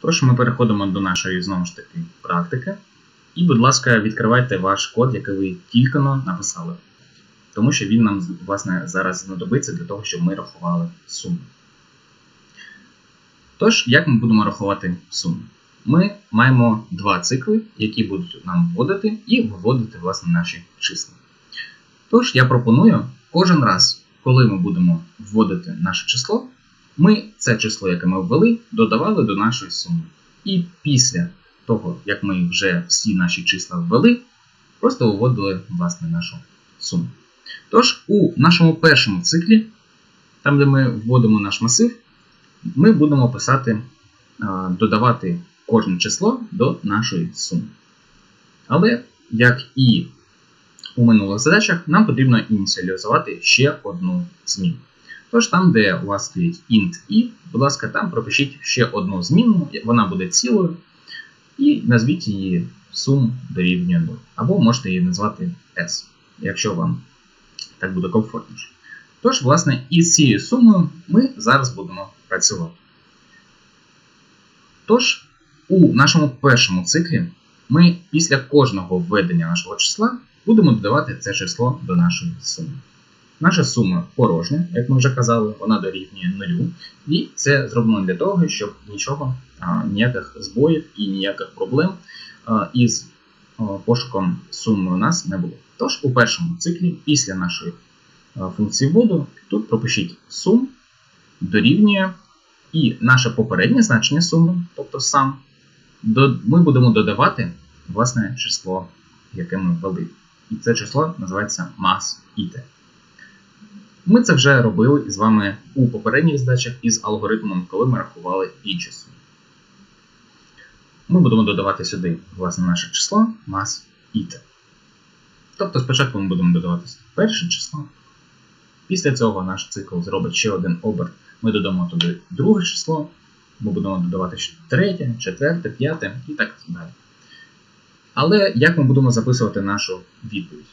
Тож ми переходимо до нашої знову ж таки практики. І, будь ласка, відкривайте ваш код, який ви тільки написали. Тому що він нам власне зараз знадобиться для того, щоб ми рахували суму. Тож, як ми будемо рахувати суму? Ми маємо два цикли, які будуть нам вводити і виводити власне наші числа. Тож я пропоную кожен раз, коли ми будемо вводити наше число, ми це число, яке ми ввели, додавали до нашої суми. І після того, як ми вже всі наші числа ввели, просто виводили власне нашу суму. Тож, у нашому першому циклі, там де ми вводимо наш масив, ми будемо писати, додавати кожне число до нашої суми. Але, як і у минулих задачах, нам потрібно ініціалізувати ще одну зміну. Тож там, де у вас стоїть int i, будь ласка, там пропишіть ще одну зміну, вона буде цілою, і назвіть її сум дорівнює 0. Або можете її назвати S, якщо вам так буде комфортніше. Тож, власне, із цією сумою ми зараз будемо працювати. Тож, у нашому першому циклі ми після кожного введення нашого числа будемо додавати це число до нашої суми. Наша сума порожня, як ми вже казали, вона дорівнює нулю. І це зроблено для того, щоб нічого, ніяких збоїв і ніяких проблем із пошуком суми у нас не було. Тож у першому циклі, після нашої функції вводу, тут пропишіть сум дорівнює і наше попереднє значення суми, тобто сам, ми будемо додавати власне число, яке ми ввели. І це число називається mass_it. Ми це вже робили з вами у попередніх здачах із алгоритмом, коли ми рахували і число. Ми будемо додавати сюди власне наше число mass_it. Тобто спочатку ми будемо додавати перше число. Після цього наш цикл зробить ще один оберт. Ми додамо туди друге число, ми будемо додавати ще третє, четверте, п'яте і так далі. Але як ми будемо записувати нашу відповідь?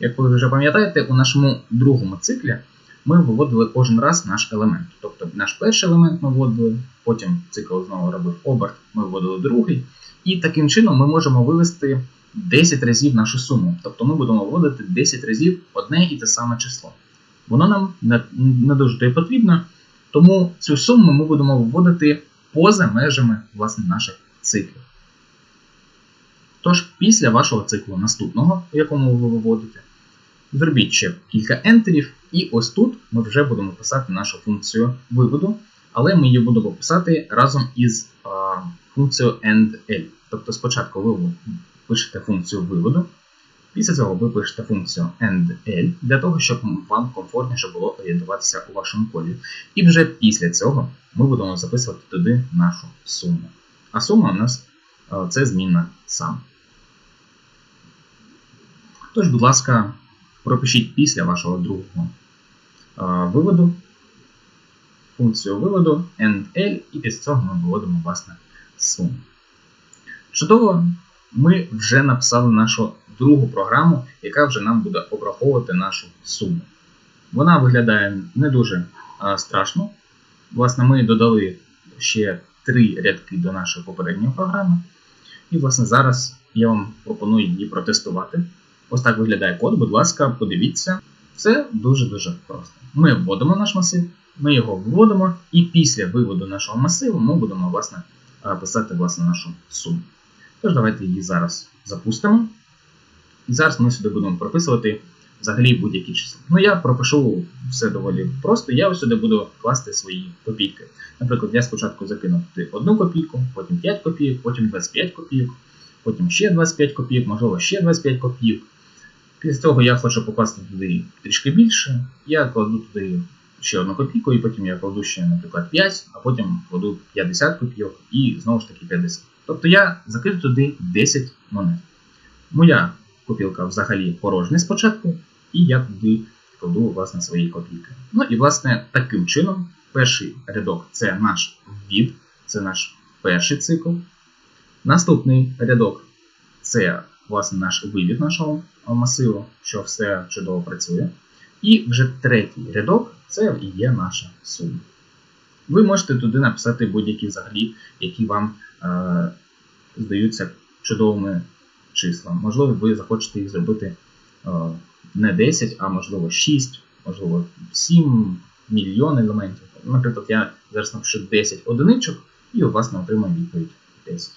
Як ви вже пам'ятаєте, у нашому другому циклі ми виводили кожен раз наш елемент. Тобто наш перший елемент ми вводили, потім цикл знову робив оберт, ми вводили другий. І таким чином ми можемо вивести 10 разів нашу суму. Тобто ми будемо вводити 10 разів одне і те саме число. Воно нам не, дуже потрібно, тому цю суму ми будемо вводити поза межами власне, наших циклів. Тож, після вашого циклу наступного, в якому ви виводите, зробіть ще кілька ентерів, і ось тут ми вже будемо писати нашу функцію виводу, але ми її будемо писати разом із а, функцією endl. Тобто спочатку ви пишете функцію виводу, після цього ви пишете функцію endl для того, щоб вам комфортніше було орієнтуватися у вашому коді. І вже після цього ми будемо записувати туди нашу суму. А сума у нас це змінна сам. Тож, будь ласка, пропишіть після вашого другого виводу функцію виводу NL, і після цього ми виводимо власне суму. Чудово, ми вже написали нашу другу програму, яка вже нам буде обраховувати нашу суму. Вона виглядає не дуже а, страшно. Власне, ми додали ще три рядки до нашої попередньої програми. І, власне, зараз я вам пропоную її протестувати. Ось так виглядає код, будь ласка, подивіться. Це дуже-дуже просто. Ми вводимо наш масив, ми його вводимо, і після виводу нашого масиву ми будемо власне, писати власне, нашу суму. Тож, давайте її зараз запустимо. І зараз ми сюди будемо прописувати взагалі будь-які числа. Ну, я пропишу все доволі просто. Я сюди буду класти свої копійки. Наприклад, я спочатку закину 1 копійку, потім 5 копійок, потім 25 копійок, потім ще 25 копійок, можливо, ще 25 копійок. Після цього я хочу покласти туди трішки більше. Я кладу туди ще одну копійку, і потім я кладу ще, наприклад, 5, а потім кладу 50 копійок і знову ж таки 50. Тобто я закину туди 10 монет. Моя копілка взагалі порожня спочатку, і я туди кладу власне, свої копійки. Ну і, власне, таким чином, перший рядок це наш ввід, це наш перший цикл. Наступний рядок це власне, наш вивід нашого масиву, що все чудово працює. І вже третій рядок це і є наша сума. Ви можете туди написати будь-які взагалі, які вам е, здаються чудовими числами. Можливо, ви захочете їх зробити е, не 10, а можливо 6, можливо 7 мільйон елементів. Наприклад, я зараз напишу 10 одиничок і у вас не отримає відповідь 10.